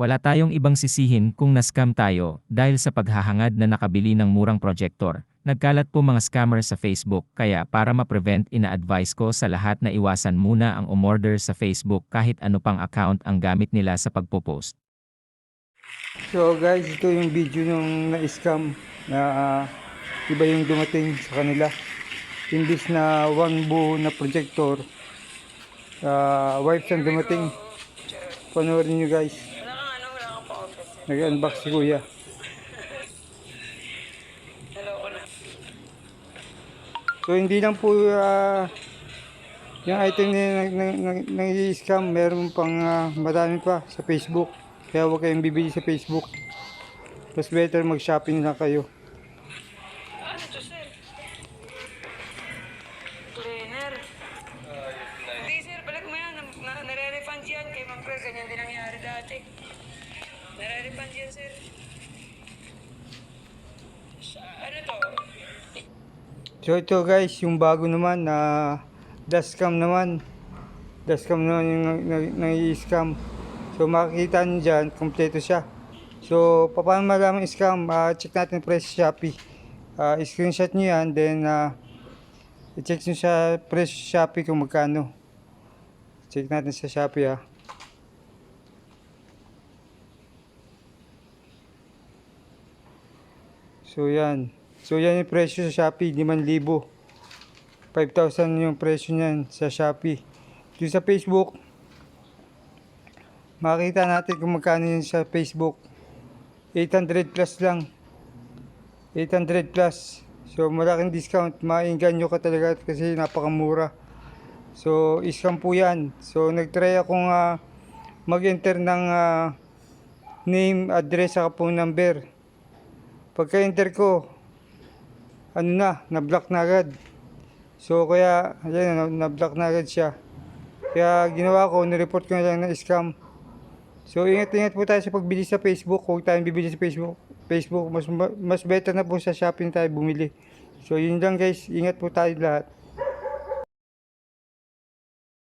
Wala tayong ibang sisihin kung na-scam tayo dahil sa paghahangad na nakabili ng murang projector. Nagkalat po mga scammer sa Facebook kaya para ma-prevent ina-advise ko sa lahat na iwasan muna ang umorder sa Facebook kahit ano pang account ang gamit nila sa pagpo-post. So guys, ito yung video nung na-scam na ah, iba yung dumating sa kanila. Imbis na one buo na projector, uh, wipes ang dumating. Panoorin nyo guys. Nag-unbox si kuya. So hindi lang po ah, yung item na nang-i-scam, meron pang ah, madami pa sa Facebook. Kaya huwag kayong bibili sa Facebook. Mas better mag-shopping na kayo. Hindi, sir. Balik mo yan. Na- na- Nare-refund yan kay Ma'am Claire. Ganyan din nangyari dati. Yan, sir. Sa, ano to? So ito guys, yung bago naman na dashcam naman. Dashcam naman yung nang-i-scam. So makikita nyo dyan, kompleto siya. So paano malaman scam? Ah, check natin sa Shopee. Ah, screenshot nyo yan, then ah, i-check nyo sa sa Shopee kung magkano. Check natin sa Shopee ah. So yan. So yan yung presyo sa Shopee, 5,000. 5,000 yung presyo niyan sa Shopee. Dito sa Facebook, makita natin kung magkano yun sa Facebook. 800 plus lang. 800 plus. So malaking discount. Maingganyo ka talaga kasi napakamura. So iscam po yan. So nagtry akong ah, mag-enter ng ah, name, address, saka phone number. Pagka-enter ko, ano na, na-block na agad. So kaya, ayan, na- na-block na agad siya. Kaya ginawa ko, nireport ko na lang na scam. So ingat-ingat po tayo sa pagbili sa Facebook. Huwag tayong bibili sa Facebook. Facebook, mas mas better na po sa shopping tayo bumili. So yun lang guys, ingat po tayo lahat.